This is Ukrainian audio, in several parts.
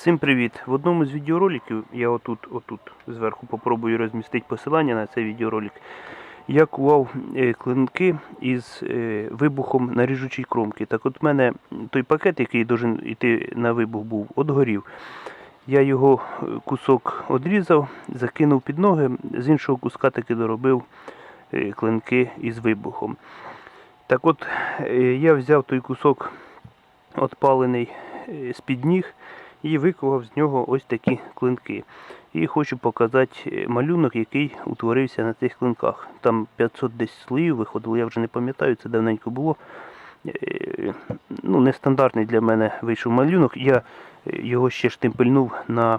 Всім привіт! В одному з відеороликів я отут, отут зверху попробую розмістити посилання на цей відеоролик. Я кував е, клинки із е, вибухом на ріжучій кромки. Так от в мене той пакет, який должен йти на вибух, був, отгорів. Я його е, кусок одрізав, закинув під ноги, з іншого куска таки доробив клинки із вибухом. Так от я взяв той кусок отпалений з-під ніг і викував з нього ось такі клинки. І хочу показати е, малюнок, який утворився на цих клинках. Там 500 десь слоїв виходило, я вже не пам'ятаю, це давненько було. Е, Ну, нестандартний для мене вийшов малюнок. Я е, його ще штемпельнув на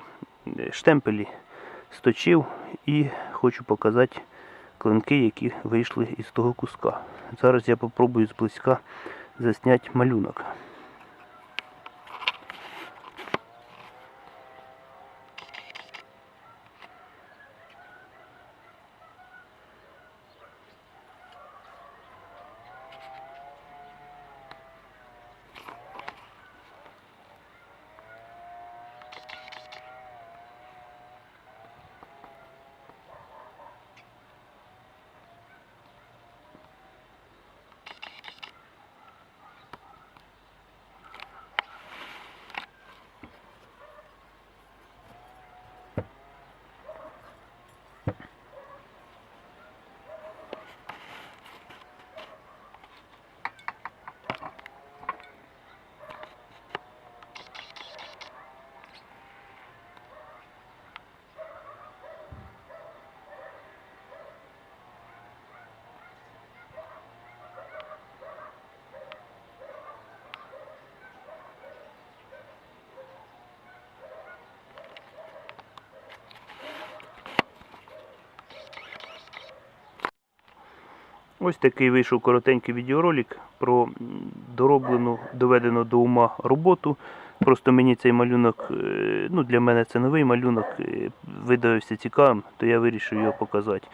штемпелі, сточив і хочу показати клинки, які вийшли із того куска. Зараз я попробую зблизька засняти малюнок. Ось такий вийшов коротенький відеоролик про дороблену, доведену до ума роботу. Просто мені цей малюнок, е, ну для мене це новий малюнок, е, видався цікавим, то я вирішив його показати.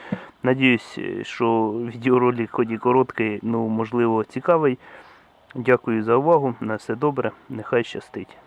Надіюсь, е, що відеоролик хоч і короткий, ну можливо цікавий. Дякую за увагу. На все добре, нехай щастить.